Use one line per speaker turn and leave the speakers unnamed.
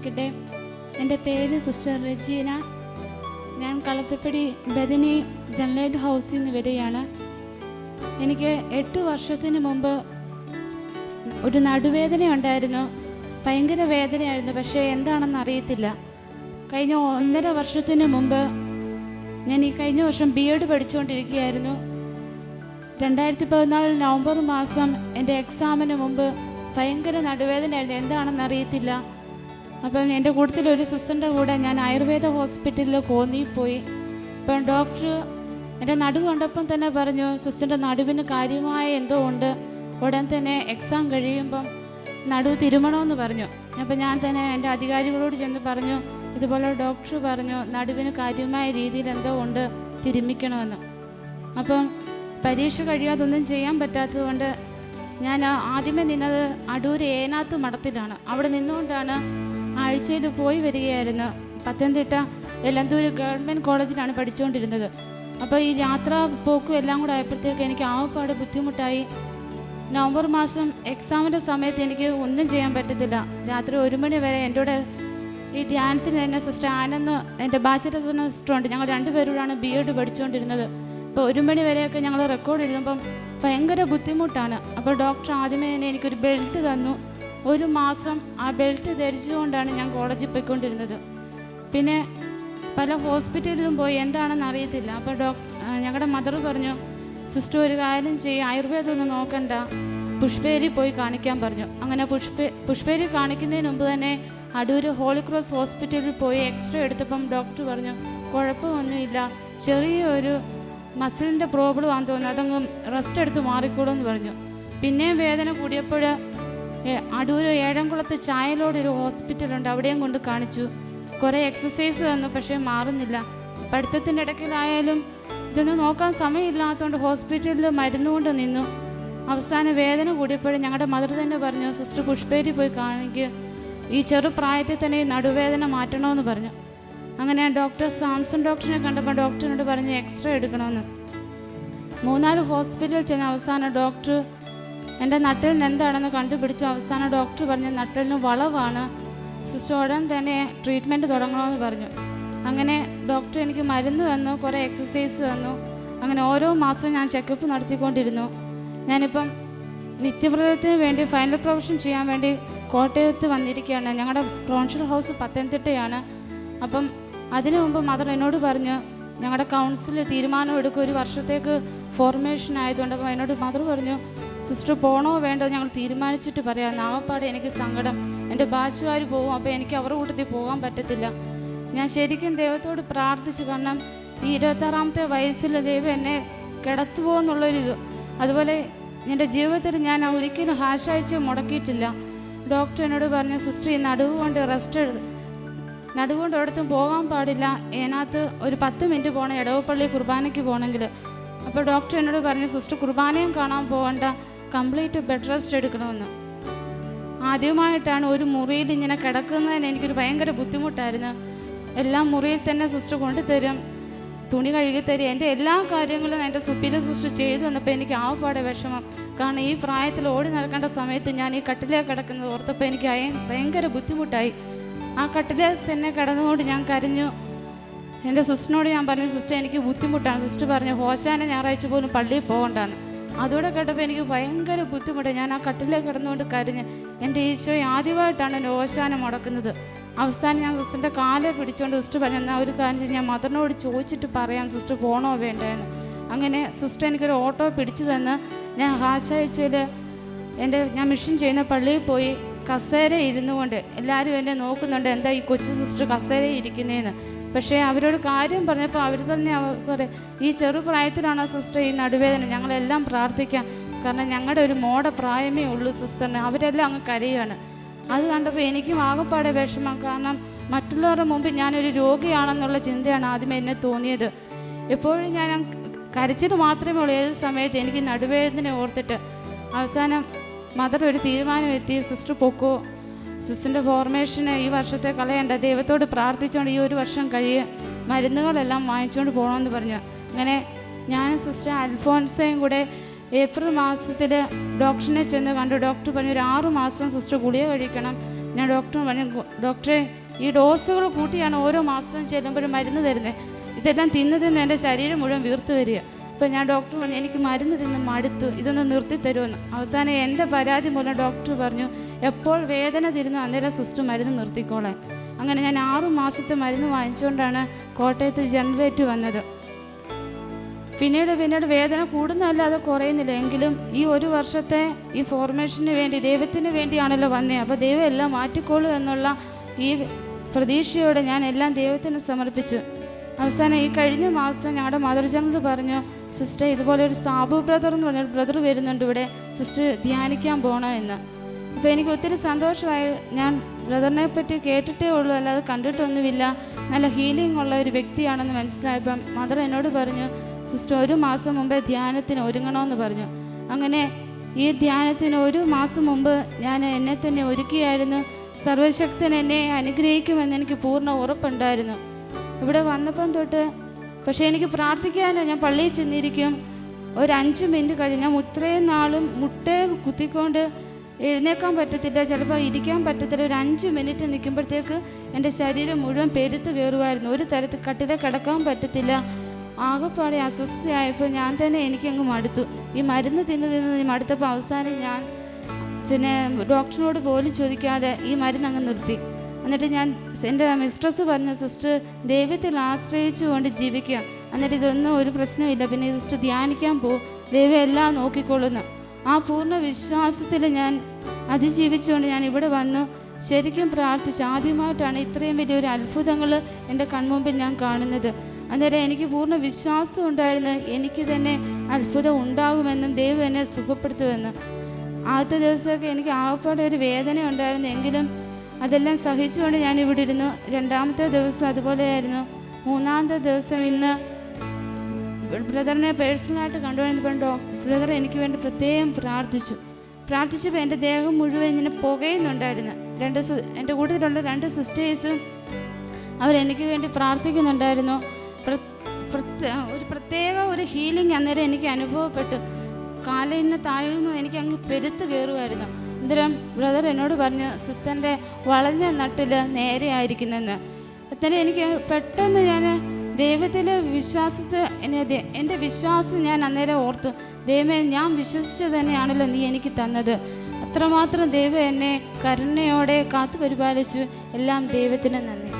ആയിരിക്കട്ടെ എന്റെ പേര് സിസ്റ്റർ റെജീന. ഞാൻ കളത്തപ്പടി ബദനി ജനറേറ്റ് ഹൗസിൽ നിന്ന് വരികയാണ്. എനിക്ക് എട്ട് വർഷത്തിന് മുമ്പ് ഒരു നടുവേദന ഉണ്ടായിരുന്നു. ഭയങ്കര വേദനയായിരുന്നു. പക്ഷേ എന്താണെന്ന് അറിയത്തില്ല. കഴിഞ്ഞ ഒന്നര വർഷത്തിന് മുമ്പ് ഞാൻ ഈ കഴിഞ്ഞ വർഷം ബി എഡ് പഠിച്ചുകൊണ്ടിരിക്കുകയായിരുന്നു. രണ്ടായിരത്തി പതിനാല് നവംബർ മാസം എന്റെ എക്സാമിന് മുമ്പ് ഭയങ്കര നടുവേദനയായിരുന്നു. എന്താണെന്ന് അറിയത്തില്ല. അപ്പം എന്റെ കൂട്ടത്തിൽ ഒരു സിസ്റ്ററിന്റെ കൂടെ ഞാൻ ആയുർവേദ ഹോസ്പിറ്റലിൽ കോന്നി പോയി. അപ്പം ഡോക്ടർ എന്റെ നടു കണ്ടപ്പം തന്നെ പറഞ്ഞു സിസ്റ്ററിന്റെ നടുവിന് കാര്യമായ എന്തോ ഉണ്ട്. ഉടൻ തന്നെ എക്സാം കഴിയുമ്പം നടു തിരുമണമെന്ന് പറഞ്ഞു. അപ്പം ഞാൻ തന്നെ എന്റെ അധികാരികളോട് ചെന്ന് പറഞ്ഞു ഇതുപോലെ ഡോക്ടർ പറഞ്ഞു നടുവിന് കാര്യമായ രീതിയിൽ എന്തോ ഉണ്ട് തിരുമിക്കണമെന്ന്. അപ്പം പരീക്ഷ കഴിയാതൊന്നും ചെയ്യാൻ പറ്റാത്തതുകൊണ്ട് ഞാൻ ആദ്യമേ നിന്നത് അടൂർ ഏനാത്ത് മഠത്തിലാണ്. അവിടെ നിന്നുകൊണ്ടാണ് ആഴ്ചയിൽ പോയി വരികയായിരുന്നു. പത്തനംതിട്ട എലന്തൂർ ഗവൺമെന്റ് കോളേജിലാണ് പഠിച്ചുകൊണ്ടിരുന്നത്. അപ്പോൾ ഈ യാത്രാ പോക്കും എല്ലാം കൂടെ ആയപ്പോഴത്തേക്ക് എനിക്ക് ആവപ്പാട് ബുദ്ധിമുട്ടായി. നവംബർ മാസം എക്സാമിന്റെ സമയത്ത് എനിക്ക് ഒന്നും ചെയ്യാൻ പറ്റത്തില്ല. രാത്രി ഒരു മണി വരെ എന്റെ കൂടെ ഈ ധ്യാനത്തിന് തന്നെ സിസ്റ്റർ ആനന്ദ് എന്റെ ബാച്ചിലർ സിസ്റ്റർ ഉണ്ട്. ഞങ്ങൾ രണ്ടുപേരോടാണ് ബി എഡ് പഠിച്ചുകൊണ്ടിരുന്നത്. അപ്പോൾ ഒരു മണി വരെയൊക്കെ ഞങ്ങൾ റെക്കോർഡ് എഴുതുമ്പം ഭയങ്കര ബുദ്ധിമുട്ടാണ്. അപ്പോൾ ഡോക്ടർ ആദ്യമേ തന്നെ എനിക്കൊരു ബെൽറ്റ് തന്നു. ഒരു മാസം ആ ബെൽറ്റ് ധരിച്ചുകൊണ്ടാണ് ഞാൻ കോളേജിൽ പോയിക്കൊണ്ടിരുന്നത്. പിന്നെ പല ഹോസ്പിറ്റലിലും പോയി എന്താണെന്ന് അറിയത്തില്ല. അപ്പോൾ ഡോക്ടർ ഞങ്ങളുടെ മദർ പറഞ്ഞു സിസ്റ്റർ ഒരു കാര്യം ചെയ്യും. ഒന്ന് നോക്കണ്ട. പുഷ്പേരി പോയി കാണിക്കാൻ പറഞ്ഞു. അങ്ങനെ പുഷ്പേ പുഷ്പേരി കാണിക്കുന്നതിന് മുമ്പ് തന്നെ അടൂർ ഹോളി ക്രോസ് ഹോസ്പിറ്റലിൽ പോയി എക്സ്റേ എടുത്തപ്പം ഡോക്ടർ പറഞ്ഞു കുഴപ്പമൊന്നുമില്ല. ചെറിയൊരു മസിലിന്റെ പ്രോബ്ലം ആണെന്ന് തോന്നുന്നു. അതങ്ങ് റെസ്റ്റ് എടുത്ത് മാറിക്കോളൂ എന്ന് പറഞ്ഞു. പിന്നെയും വേദന കൂടിയപ്പോൾ അടൂർ ഏഴംകുളത്ത് ചായലോട് ഒരു ഹോസ്പിറ്റലുണ്ട്. അവിടെയും കൊണ്ട് കാണിച്ചു. കുറേ എക്സസൈസ് തന്നു പക്ഷേ മാറുന്നില്ല. പഠിത്തത്തിന്റെ ഇടയ്ക്കിലായാലും ഇതൊന്നും നോക്കാൻ സമയമില്ലാത്തതുകൊണ്ട് ഹോസ്പിറ്റലിൽ മരുന്നുകൊണ്ട് നിന്നു. അവസാന വേദന കൂടിയപ്പോഴും ഞങ്ങളുടെ മദർ തന്നെ പറഞ്ഞു സിസ്റ്റർ പുഷ്പേരി പോയി കാണിക്കുക ഈ ചെറുപ്രായത്തിൽ തന്നെ ഈ നടുവേദന മാറ്റണമെന്ന് പറഞ്ഞു. അങ്ങനെ ഡോക്ടർ സാംസൺ ഡോക്ടറിനെ കണ്ടപ്പോൾ ഡോക്ടറിനോട് പറഞ്ഞു എക്സ്റേ എടുക്കണമെന്ന് മൂന്നാൽ ഹോസ്പിറ്റലിൽ ചെന്ന അവസാനം ഡോക്ടർ എന്റെ നട്ടലിന് എന്താണെന്ന് കണ്ടുപിടിച്ചു. അവസാനം ഡോക്ടർ പറഞ്ഞു നട്ടലിന് വളവാണ്. സിസ്റ്റർ ഉടൻ തന്നെ ട്രീറ്റ്മെന്റ് തുടങ്ങണമെന്ന് പറഞ്ഞു. അങ്ങനെ ഡോക്ടർ എനിക്ക് മരുന്ന് തന്നു കുറേ എക്സസൈസ് തന്നു. അങ്ങനെ ഓരോ മാസവും ഞാൻ ചെക്കപ്പ് നടത്തിക്കൊണ്ടിരുന്നു. ഞാനിപ്പം നിത്യവ്രതത്തിന് വേണ്ടി ഫൈനൽ പ്രൊഫഷൻ ചെയ്യാൻ വേണ്ടി കോട്ടയത്ത് വന്നിരിക്കുകയാണ്. ഞങ്ങളുടെ പ്രോൺഷ്യൽ ഹൗസ് പത്തനംതിട്ടയാണ്. അപ്പം അതിനു മുമ്പ് മദർ എന്നോട് പറഞ്ഞു ഞങ്ങളുടെ കൗൺസിൽ തീരുമാനം എടുക്കും. ഒരു വർഷത്തേക്ക് ഫോർമേഷൻ ആയതുകൊണ്ട്. അപ്പോൾ എന്നോട് മദർ പറഞ്ഞു സിസ്റ്റർ പോണോ വേണ്ടോ ഞങ്ങൾ തീരുമാനിച്ചിട്ട് പറയാം. നാമപ്പാടെ എനിക്ക് സങ്കടം. എന്റെ ബാച്ചുകാർ പോകും അപ്പോൾ എനിക്ക് അവരുടെ കൂട്ടത്തിൽ പോകാൻ പറ്റത്തില്ല. ഞാൻ ശരിക്കും ദൈവത്തോട് പ്രാർത്ഥിച്ചു കാരണം ഈ ഇരുപത്താറാമത്തെ വയസ്സിൽ ദൈവം എന്നെ കിടത്തുമോ എന്നുള്ളൊരിത് അതുപോലെ എന്റെ ജീവിതത്തിൽ ഞാൻ ഒരിക്കലും ഹാഷായിച്ച് മുടക്കിയിട്ടില്ല. ഡോക്ടർ എന്നോട് പറഞ്ഞു സിസ്റ്റർ ഈ നടുവ് കൊണ്ട് റെസ്റ്റ് നടുകൊണ്ട് ഒരിടത്തും പോകാൻ പാടില്ല. അതിനകത്ത് ഒരു പത്ത് മിനിറ്റ് പോകണം ഇടവപ്പള്ളി കുർബാനയ്ക്ക് പോകണമെങ്കിൽ. അപ്പോൾ ഡോക്ടർ എന്നോട് പറഞ്ഞു സിസ്റ്റർ കുർബാനയും കാണാൻ പോകണ്ട. കംപ്ലീറ്റ് ബെഡ് റെസ്റ്റ് എടുക്കണമെന്ന്. ആദ്യമായിട്ടാണ് ഒരു മുറിയിൽ ഇങ്ങനെ കിടക്കുന്നതിന് എനിക്കൊരു ഭയങ്കര ബുദ്ധിമുട്ടായിരുന്നു. എല്ലാം മുറിയിൽ തന്നെ സിസ്റ്റർ കൊണ്ടുതരും. തുണി കഴുകി തരും എന്റെ എല്ലാ കാര്യങ്ങളും എന്റെ സുപ്പീരിയർ സിസ്റ്റർ ചെയ്തു തന്നപ്പോൾ എനിക്ക് ആവപ്പാടെ വിഷമം. കാരണം ഈ പ്രായത്തിൽ ഓടി നടക്കേണ്ട സമയത്ത് ഞാൻ ഈ കട്ടിലേ കിടക്കുന്നത് ഓർത്തപ്പോൾ എനിക്ക് ഭയ- ഭയങ്കര ബുദ്ധിമുട്ടായി. ആ കട്ടിലേ തന്നെ കിടന്നുകൊണ്ട് ഞാൻ കരഞ്ഞു. എന്റെ സിസ്റ്ററിനോട് ഞാൻ പറഞ്ഞു സിസ്റ്റർ എനിക്ക് ബുദ്ധിമുട്ടാണ്. സിസ്റ്റർ പറഞ്ഞു ഹോശാന ഞായറാഴ്ച പോലും പള്ളിയിൽ പോകണ്ടാന്ന്. അതോടെ കേട്ടപ്പോൾ എനിക്ക് ഭയങ്കര ബുദ്ധിമുട്ട് ഞാൻ ആ കട്ടിലേക്ക് കിടന്നുകൊണ്ട് കരഞ്ഞ് എന്റെ ഈശോയെ ആദ്യമായിട്ടാണ് എന്റെ ഓശാനം മുടക്കുന്നത്. അവസാനം ഞാൻ സിസ്റ്ററിന്റെ കാലെ പിടിച്ചുകൊണ്ട് സിസ്റ്റർ പറഞ്ഞു എന്നാൽ ഒരു കാര്യം ഞാൻ മദറിനോട് ചോദിച്ചിട്ട് പറയാം സിസ്റ്റർ പോകണോ വേണ്ടേന്ന്. അങ്ങനെ സിസ്റ്റർ എനിക്കൊരു ഓട്ടോ പിടിച്ചു തന്ന്. ഞാൻ ആശാഴ്ചയിൽ എന്റെ ഞാൻ മിഷൻ ചെയ്യുന്ന പള്ളിയിൽ പോയി കസേര ഇരുന്നു കൊണ്ട് എല്ലാവരും എന്നെ നോക്കുന്നുണ്ട് എന്താ ഈ കൊച്ചു സിസ്റ്റർ കസേര ഇരിക്കുന്നതെന്ന് പക്ഷേ അവരോട് കാര്യം പറഞ്ഞപ്പോൾ അവർ തന്നെ അവർ പറയും ഈ ചെറുപ്രായത്തിലാണോ സിസ്റ്റർ ഈ നടുവേദന? ഞങ്ങളെല്ലാം പ്രാർത്ഥിക്കാം. കാരണം ഞങ്ങളുടെ ഒരു മോഡ പ്രായമേ ഉള്ളൂ സിസ്റ്ററിന് അവരെല്ലാം അങ്ങ് കരയാണ്. അത് കണ്ടപ്പോൾ എനിക്കും ആകെപ്പാടെ വിഷമം. കാരണം മറ്റുള്ളവരുടെ മുമ്പിൽ ഞാനൊരു രോഗിയാണെന്നുള്ള ചിന്തയാണ് ആദ്യമേ എന്നെ തോന്നിയത്. എപ്പോഴും ഞാൻ കരച്ചിട്ട് മാത്രമേ ഉള്ളൂ. ഏത് സമയത്ത് എനിക്ക് നടുവേദന ഓർത്തിട്ട്. അവസാനം മദർ ഒരു തീരുമാനം എത്തി സിസ്റ്റർ പൊക്കോ സിസ്റ്ററിന്റെ ഫോർമേഷന് ഈ വർഷത്തെ കളയണ്ട. ദൈവത്തോട് പ്രാർത്ഥിച്ചുകൊണ്ട് ഈ ഒരു വർഷം കഴിയുക മരുന്നുകളെല്ലാം വാങ്ങിച്ചുകൊണ്ട് പോകണമെന്ന് പറഞ്ഞു. അങ്ങനെ ഞാൻ സിസ്റ്റർ അൽഫോൻസയും കൂടെ ഏപ്രിൽ മാസത്തിൽ ഡോക്ടറിനെ ചെന്ന് കണ്ടു. ഡോക്ടർ പറഞ്ഞു ഒരു ആറു മാസം സിസ്റ്റർ ഗുളിക കഴിക്കണം. ഞാൻ ഡോക്ടർ പറഞ്ഞു ഡോക്ടറെ ഈ ഡോസുകൾ കൂട്ടിയാണ് ഓരോ മാസവും ചെല്ലുമ്പോഴും മരുന്ന് തരുന്നത് ഇതെല്ലാം തിന്ന് തിന്ന് എന്റെ ശരീരം മുഴുവൻ വീർത്ത് വരിക. അപ്പോൾ ഞാൻ ഡോക്ടർ പറഞ്ഞു എനിക്ക് മരുന്ന് തിന്ന് മടുത്തു ഇതൊന്ന് നിർത്തി തരുമെന്ന് അവസാനം എന്റെ പരാതി മൂലം ഡോക്ടർ പറഞ്ഞു എപ്പോൾ വേദന തിരുന്നു അന്നേരം സിസ്റ്റർ മരുന്ന് നിർത്തിക്കോളാൻ. അങ്ങനെ ഞാൻ ആറു മാസത്തെ മരുന്ന് വാങ്ങിച്ചുകൊണ്ടാണ് കോട്ടയത്ത് ജനറേറ്റ് വന്നത്. പിന്നീട് പിന്നീട് വേദന കൂടുന്നതല്ലാതെ കുറയുന്നില്ല. എങ്കിലും ഈ ഒരു വർഷത്തെ ഈ ഫോർമേഷന് വേണ്ടി ദൈവത്തിന് വേണ്ടിയാണല്ലോ വന്നത് അപ്പോൾ ദൈവം എല്ലാം മാറ്റിക്കോളൂ എന്നുള്ള ഈ പ്രതീക്ഷയോടെ ഞാൻ എല്ലാം ദൈവത്തിന് സമർപ്പിച്ചു. അവസാനം ഈ കഴിഞ്ഞ മാസം ഞങ്ങളുടെ മദർ ജനറൽ പറഞ്ഞു സിസ്റ്റർ ഇതുപോലെ ഒരു സാബു ബ്രദർ എന്ന് പറഞ്ഞൊരു ബ്രദർ വരുന്നുണ്ട് ഇവിടെ. സിസ്റ്റർ ധ്യാനിക്കാൻ പോകണം എന്ന്. അപ്പോൾ എനിക്ക് ഒത്തിരി സന്തോഷമായി. ഞാൻ ബ്രദറിനെ പറ്റി കേട്ടിട്ടേ ഉള്ളൂ. അല്ലാതെ കണ്ടിട്ടൊന്നുമില്ല. നല്ല ഹീലിംഗ് ഉള്ള ഒരു വ്യക്തിയാണെന്ന് മനസ്സിലായപ്പം മദർ എന്നോട് പറഞ്ഞു സിസ്റ്റർ ഒരു മാസം മുമ്പേ ധ്യാനത്തിന് ഒരുങ്ങണമെന്ന് പറഞ്ഞു. അങ്ങനെ ഈ ധ്യാനത്തിന് ഒരു മാസം മുമ്പ് ഞാൻ എന്നെ തന്നെ ഒരുക്കിയായിരുന്നു. സർവശക്തൻ എന്നെ അനുഗ്രഹിക്കുമെന്ന് എനിക്ക് പൂർണ ഉറപ്പുണ്ടായിരുന്നു. ഇവിടെ വന്നപ്പം തൊട്ട് പക്ഷേ എനിക്ക് പ്രാർത്ഥിക്കാനോ. ഞാൻ പള്ളിയിൽ ചെന്നിരിക്കും. ഒരു അഞ്ച് മിനിറ്റ് കഴിഞ്ഞാൽ ഇത്രയും നാളും മുട്ട കുത്തിക്കൊണ്ട് എഴുന്നേക്കാൻ പറ്റത്തില്ല. ചിലപ്പോൾ ഇരിക്കാൻ പറ്റത്തില്ല. ഒരു അഞ്ച് മിനിറ്റ് നിൽക്കുമ്പോഴത്തേക്ക് എന്റെ ശരീരം മുഴുവൻ പെരുത്ത് കയറുമായിരുന്നു. ഒരു തരത്തിൽ കട്ടിലെ കിടക്കാൻ പറ്റത്തില്ല. ആകെപ്പാടെ അസ്വസ്ഥയായപ്പോൾ ഞാൻ തന്നെ എനിക്കങ്ങ് മടുത്തു. ഈ മരുന്ന് തിന്ന് തിന്ന് മടുത്തപ്പോൾ അവസാനം ഞാൻ പിന്നെ ഡോക്ടറിനോട് പോലും ചോദിക്കാതെ ഈ മരുന്ന് അങ്ങ് നിർത്തി. എന്നിട്ട് ഞാൻ എന്റെ മിസ്ട്രസ് പറഞ്ഞ സിസ്റ്റർ ദൈവത്തിൽ ആശ്രയിച്ചുകൊണ്ട് ജീവിക്കുക. എന്നിട്ട് ഇതൊന്നും ഒരു പ്രശ്നമില്ല പിന്നെ സിസ്റ്റർ ധ്യാനിക്കാൻ പോകും ദൈവം എല്ലാം നോക്കിക്കൊള്ളുന്നു. ആ പൂർണ വിശ്വാസത്തിൽ ഞാൻ അതിജീവിച്ചുകൊണ്ട് ഞാൻ ഇവിടെ വന്നു. ശരിക്കും പ്രാർത്ഥിച്ചു. ആദ്യമായിട്ടാണ് ഇത്രയും വലിയൊരു അത്ഭുതങ്ങൾ എന്റെ കൺമുമ്പിൽ ഞാൻ കാണുന്നത്. അന്നേരം എനിക്ക് പൂർണ വിശ്വാസം ഉണ്ടായിരുന്നു. എനിക്ക് തന്നെ അത്ഭുതം ഉണ്ടാകുമെന്നും ദൈവം എന്നെ സുഖപ്പെടുത്തുമെന്നും. ആദ്യത്തെ ദിവസമൊക്കെ എനിക്ക് ആകപ്പാടെ ഒരു വേദന ഉണ്ടായിരുന്നു. എങ്കിലും അതെല്ലാം സഹിച്ചുകൊണ്ട് ഞാൻ ഇവിടെ ഇരുന്നു. രണ്ടാമത്തെ ദിവസം അതുപോലെയായിരുന്നു. മൂന്നാമത്തെ ദിവസം ഇന്ന് ബ്രദറിനെ പേഴ്സണലായിട്ട് കണ്ടുവന്നപ്പോണ്ടോ ബ്രദർ എനിക്ക് വേണ്ടി പ്രത്യേകം പ്രാർത്ഥിച്ചു. പ്രാർത്ഥിച്ചപ്പോൾ എന്റെ ദേഹം മുഴുവൻ ഇങ്ങനെ പുകയുന്നുണ്ടായിരുന്നു. രണ്ട് എന്റെ കൂട്ടത്തിലുള്ള രണ്ട് സിസ്റ്റേഴ്സും അവരെനിക്ക് വേണ്ടി പ്രാർത്ഥിക്കുന്നുണ്ടായിരുന്നു. ഒരു പ്രത്യേക ഒരു ഹീലിംഗ് അന്നേരം എനിക്ക് അനുഭവപ്പെട്ടു. കാലിന് താഴ്ന്നു എനിക്ക് അങ്ങ് പെരുത്ത് കയറുമായിരുന്നു. അന്നേരം ബ്രദർ എന്നോട് പറഞ്ഞു സിസ്റ്ററിന്റെ വളഞ്ഞ നട്ടിൽ നേരെ ആയിരിക്കുന്നെന്ന്. അന്നേരം എനിക്ക് പെട്ടെന്ന് ഞാൻ ദൈവത്തിലെ വിശ്വാസത്തെ എന്റെ വിശ്വാസം ഞാൻ അന്നേരം ഓർത്തു. ദൈവമേ ഞാൻ വിശ്വസിച്ചത് തന്നെയാണല്ലോ നീ എനിക്ക് തന്നത്. അത്രമാത്രം ദൈവം എന്നെ കരുണയോടെ കാത്തു പരിപാലിച്ചു എല്ലാം ദൈവത്തിന് നന്ദി.